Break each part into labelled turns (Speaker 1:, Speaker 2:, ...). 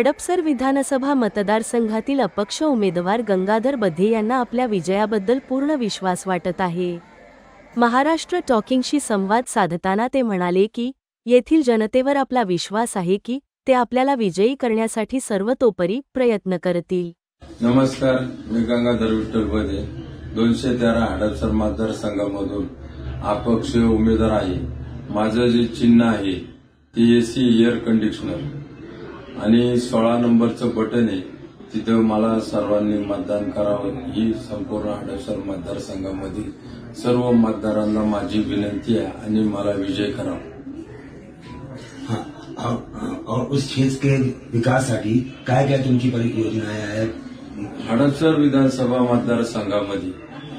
Speaker 1: हडपसर विधानसभा मतदारसंघातील अपक्ष उमेदवार गंगाधर बधे यांना आपल्या विजयाबद्दल पूर्ण विश्वास वाटत आहे. महाराष्ट्र टॉकिंगशी संवाद साधताना ते म्हणाले की येथील जनतेवर आपला विश्वास आहे की ते आपल्याला विजयी करण्यासाठी सर्वतोपरी प्रयत्न करतील.
Speaker 2: नमस्कार मी गंगाधर विठ्ठल बधे दोनशे तेरा हडपसर मतदारसंघामधून अपक्ष उमेदवार आहे. माझं जे चिन्ह आहे ते एसी एअर कंडिशनर. आणि सोळा नंबरचं बटन आहे. तिथं मला सर्वांनी मतदान करावं. ही संपूर्ण हडपसर मतदारसंघामधील सर्व मतदारांना माझी विनंती आहे आणि मला विजय करावा.
Speaker 3: हाँ, और, और उस क्षेत्र के विकासासाठी काय काय तुमची योजना आहेत?
Speaker 2: हडपसर विधानसभा मतदारसंघामध्ये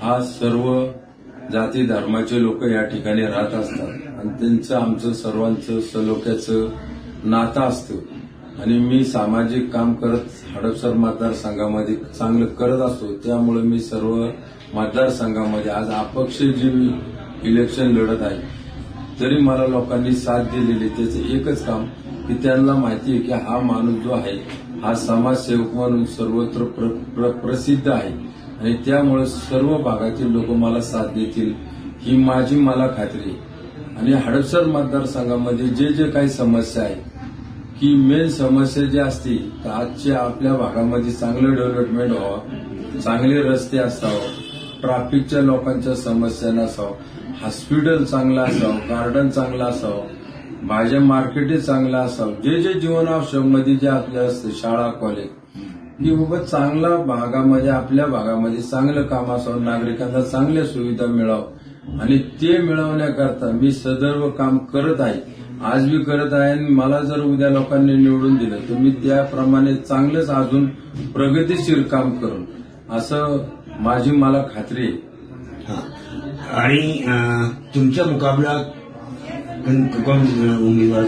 Speaker 2: आज सर्व जाती धर्माचे लोक या ठिकाणी राहत असतात. आणि त्यांचं आमचं सर्वांचं सलोख्याचं नातं असतं. आणि मी सामाजिक काम करत हडपसर मतदारसंघामध्ये चांगलं करत असतो त्यामुळे मी सर्व मतदारसंघामध्ये आज अपक्ष जी इलेक्शन लढत आहे. तरी मला लोकांनी साथ दिलेली त्याचं एकच काम की त्यांना माहिती आहे की हा माणूस जो आहे हा समाजसेवक म्हणून सर्वत्र प्र, प्र, प्रसिद्ध आहे. आणि त्यामुळे सर्व भागातील लोक मला साथ देतील ही माझी मला खात्री आहे. आणि हडपसर मतदारसंघामध्ये जे जे काही समस्या आहे की मेन समस्या जी असते तर आजच्या आपल्या भागामध्ये चांगलं डेव्हलपमेंट व्हावं चांगले रस्ते असावं ट्रॅफिकच्या लोकांच्या समस्या नसावं हॉस्पिटल चांगलं असावं गार्डन चांगलं असावं भाज्या मार्केट चांगलं असावं जे जे जीवनावश्यकमध्ये जे आपल्या असते शाळा कॉलेज की बाबा चांगला भागामध्ये आपल्या भागामध्ये चांगलं काम असावं नागरिकांना चांगल्या सुविधा मिळावं. आणि ते मिळवण्याकरता मी सदैव काम करत आहे. आज बी करत आहे आणि मला जर उद्या लोकांनी निवडून दिलं तर मी त्याप्रमाणे चांगलंच अजून प्रगतीशील काम करून असं माझी मला खात्री आहे.
Speaker 3: हा. आणि अं, तुमचा मुकाबला कोण उमेदवार?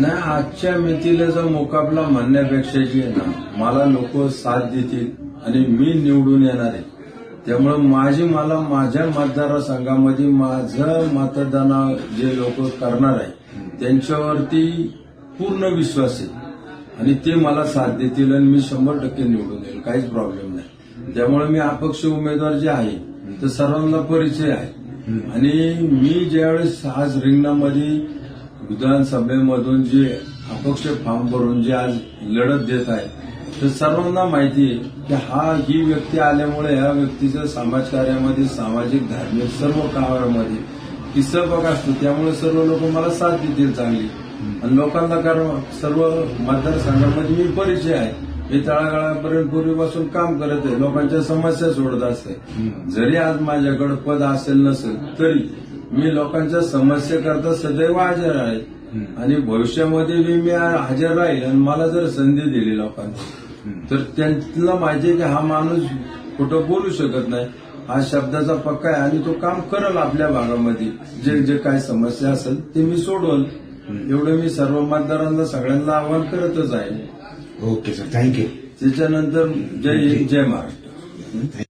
Speaker 2: नाही आजच्या मितीला मुकाबला म्हणण्यापेक्षा जी आहे ना मला लोक साथ देतील आणि मी निवडून येणार आहे. त्यामुळे माझी मला माझ्या मतदारसंघामध्ये माझं मतदान जे लोक करणार आहे त्यांच्यावरती पूर्ण विश्वास आहे. आणि ते मला साथ देतील आणि मी शंभर टक्के निवडून येईल काहीच प्रॉब्लेम नाही. त्यामुळे मी अपक्ष उमेदवार जे आहे तर सर्वांना परिचय आहे. आणि मी ज्यावेळेस आज रिंगणामध्ये विधानसभेमधून जे अपक्ष फॉर्म भरून जे आज लढत देत आहे तर सर्वांना माहिती आहे की हा ही व्यक्ती आल्यामुळे या व्यक्तीचं समाजकार्यामध्ये सामाजिक धार्मिक सर्व कामामध्ये किस्सा बघा असतो. त्यामुळे सर्व लोक मला साथ देतील चांगली. आणि लोकांना कारण सर्व मतदारसंघामध्ये मी परिचय आहे. मी तळागाळापर्यंत पूर्वीपासून काम करत आहे. लोकांच्या समस्या सोडत असते. जरी आज माझ्याकडे पद असेल नसेल तरी मी लोकांच्या समस्येकरता सदैव हजर आहे. आणि भविष्यामध्ये बी मी हजर राहील आणि मला जर संधी दिली लोकांनी तर त्यांना माहिती आहे की हा माणूस कुठं बोलू शकत नाही. हा शब्दाचा पक्का आहे आणि तो काम करल आपल्या भागामध्ये. जे जे काही समस्या असेल ते मी सोडवल. एवढं मी सर्व मतदारांना सगळ्यांना आवाहन करतच आहे.
Speaker 3: Okay sir thank you.
Speaker 2: त्याच्यानंतर जय हिंद जय महाराष्ट्र.